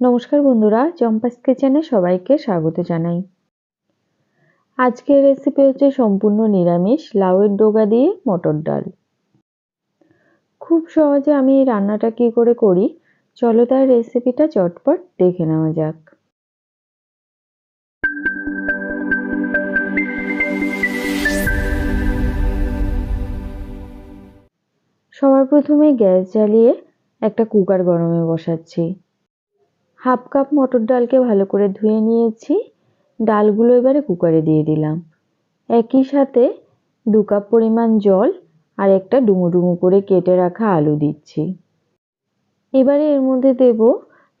নমস্কার বন্ধুরা, চম্পাস কিচেনে সবাইকে স্বাগত জানাই। আজকের রেসিপি হচ্ছে সম্পূর্ণ নিরামিষ, লাউয়ের ডোগা দিয়ে মটর ডাল। খুব সহজে আমি এই রান্নাটা কী করে করি, চলো তার রেসিপিটা চটপট দেখে নেওয়া যাক। সবার প্রথমে গ্যাস জ্বালিয়ে একটা কুকার গরমে বসাচ্ছি। হাফ কাপ মটর ডালকে ভালো করে ধুয়ে নিয়েছি। ডালগুলো এবারে কুকারে দিয়ে দিলাম। একই সাথে দু কাপ পরিমাণ জল আর একটা ডুমো ডুমো করে কেটে রাখা আলু দিচ্ছি। এবারে এর মধ্যে দেব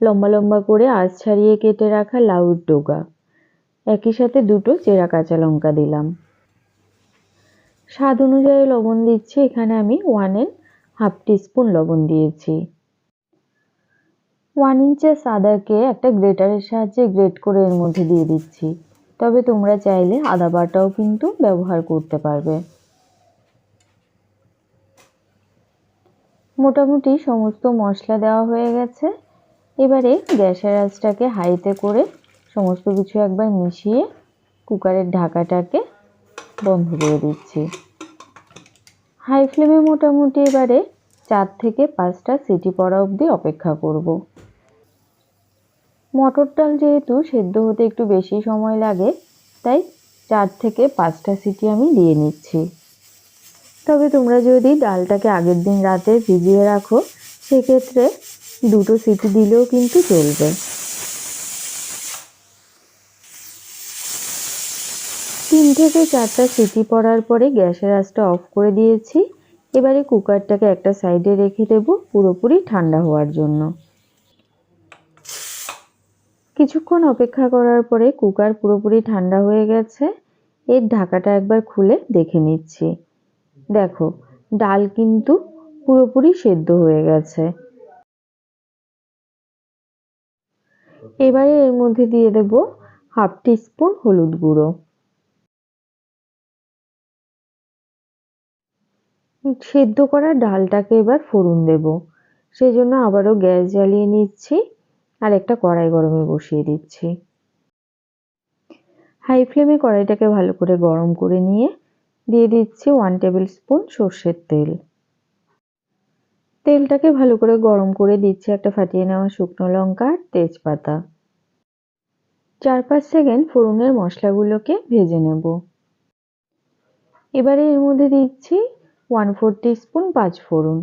লম্বা লম্বা করে আঁচ ছাড়িয়ে কেটে রাখা লাউর ডোগা। একই সাথে দুটো চেরা কাঁচা লঙ্কা দিলাম। স্বাদ অনুযায়ী লবণ দিচ্ছি। এখানে আমি ওয়ান এন্ড হাফ টিস্পুন লবণ দিয়েছি। ওয়ান ইঞ্চের আদাকে একটা গ্রেটারের সাহায্যে গ্রেট করে এর মধ্যে দিয়ে দিচ্ছি। তবে তোমরা চাইলে আদা বাটাও কিন্তু ব্যবহার করতে পারবে। মোটামুটি সমস্ত মশলা দেওয়া হয়ে গেছে। এবারে গ্যাসের আঁচটাকে হাইতে করে সমস্ত কিছু একবার মিশিয়ে কুকারের ঢাকাটাকে বন্ধ করে দিচ্ছি। হাই ফ্লেমে মোটামুটি এবারে চার থেকে পাঁচটা সিটি পড়া অবধি অপেক্ষা করব। মটর ডাল যেহেতু সেদ্ধ হতে একটু বেশি সময় লাগে, তাই চার থেকে পাঁচটা সিটি আমি দিয়ে নিচ্ছি। তবে তোমরা যদি ডালটাকে আগের দিন রাতে ভিজিয়ে রাখো, সেক্ষেত্রে দুটো সিটি দিলেও কিন্তু চলবে। তিন থেকে চারটা সিটি পড়ার পরে গ্যাসের আঁচটা অফ করে দিয়েছি। এবারে কুকারটাকে একটা সাইডে রেখে দেব পুরোপুরি ঠান্ডা হওয়ার জন্য। কিছুক্ষণ অপেক্ষা করার পরে কুকার পুরোপুরি ঠান্ডা হয়ে গেছে। এর ঢাকাটা একবার খুলে দেখে নিচ্ছি। দেখো, ডাল কিন্তু পুরোপুরি সেদ্ধ হয়ে গেছে। এবারে এর মধ্যে দিয়ে দেব হাফ টি স্পুন হলুদ গুঁড়ো। সেদ্ধ করা ডালটাকে এবার ফোড়ন দেব। সেই জন্য আবারও গ্যাস জ্বালিয়ে নিচ্ছি। আর একটা কড়াই গরমে বসিয়ে দিচ্ছি। হাই ফ্লেমে কড়াইটাকে ভালো করে গরম করে নিয়ে দিয়ে দিচ্ছি ওয়ান টেবিল স্পুন সর্ষের তেল। তেলটাকে ভালো করে গরম করে দিচ্ছি একটা ফাটিয়ে নেওয়া শুকনো লঙ্কা আর তেজপাতা। চার পাঁচ সেকেন্ড ফোড়নের মশলাগুলোকে ভেজে নেব। এবারে এর মধ্যে দিচ্ছি ওয়ান ফোর স্পুন পাঁচ ফোড়ন।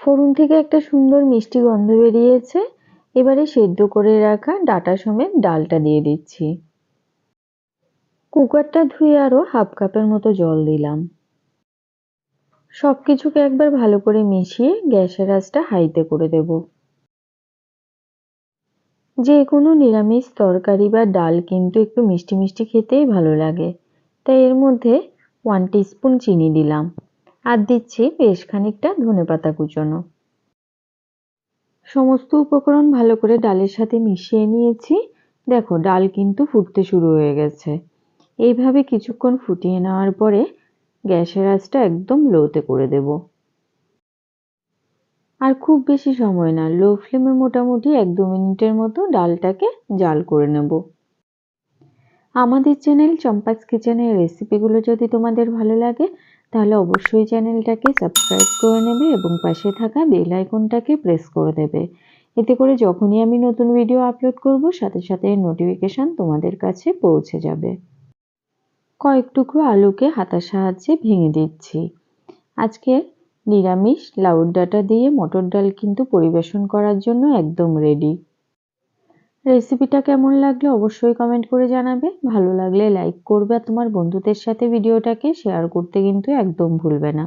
ফোড়ন থেকে একটা সুন্দর মিষ্টি গন্ধ বেরিয়েছে। এবারে সেদ্ধ করে রাখা ডাটা সমেত ডালটা দিয়ে দিচ্ছি। কুকারটা ধুয়ে আরও হাফ কাপের মতো জল দিলাম। সব কিছুকে একবার ভালো করে মিশিয়ে গ্যাসের আঁচটা হাইতে করে দেব। যে কোনো নিরামিষ তরকারি বা ডাল কিন্তু একটু মিষ্টি মিষ্টি খেতেই ভালো লাগে। তাই এর মধ্যে ওয়ান স্পুন চিনি দিলাম। আর দিচ্ছি বেশ খানিকটা ধনে পাতা কুচোনো। সমস্ত উপকরণ ভালো করে ডালের সাথে মিশিয়ে নিয়েছি। দেখো, ডাল কিন্তু ফুটতে শুরু হয়ে গেছে। এইভাবে কিছুক্ষণ ফুটিয়ে নেওয়ার পরে গ্যাসের আঁচটা একদম লোতে করে দেব। আর খুব বেশি সময় না, লো ফ্লেমে মোটামুটি এক দু মিনিটের মতো ডালটাকে জাল করে নেব। আমাদের চ্যানেল চম্পাস কিচেনের রেসিপিগুলো যদি তোমাদের ভালো লাগে, তাহলে অবশ্যই চ্যানেলটাকে সাবস্ক্রাইব করে নেবে এবং পাশে থাকা বেল আইকনটাকে প্রেস করে দেবে। এতে করে যখনই আমি নতুন ভিডিও আপলোড করব, সাথে সাথে নোটিফিকেশান তোমাদের কাছে পৌঁছে যাবে। কয়েক টুকরো আলুকে হাতার সাহায্যে ভেঙে দিচ্ছি। আজকে নিরামিষ লাউর ডাটা দিয়ে মটর ডাল কিন্তু পরিবেশন করার জন্য একদম রেডি রেসিপিটা কেমন লাগল অবশ্যই কমেন্ট করে জানাবে। ভালো লাগলে লাইক করবে আর তোমার বন্ধুদের সাথে ভিডিওটাকে শেয়ার করতে কিন্তু একদম ভুলবে না।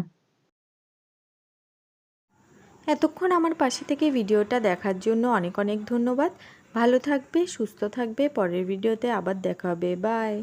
এতক্ষণ আমার পাশে থেকে ভিডিওটা দেখার জন্য অনেক অনেক ধন্যবাদ। ভালো থাকবে, সুস্থ থাকবে। পরের ভিডিওতে আবার দেখা হবে। বাই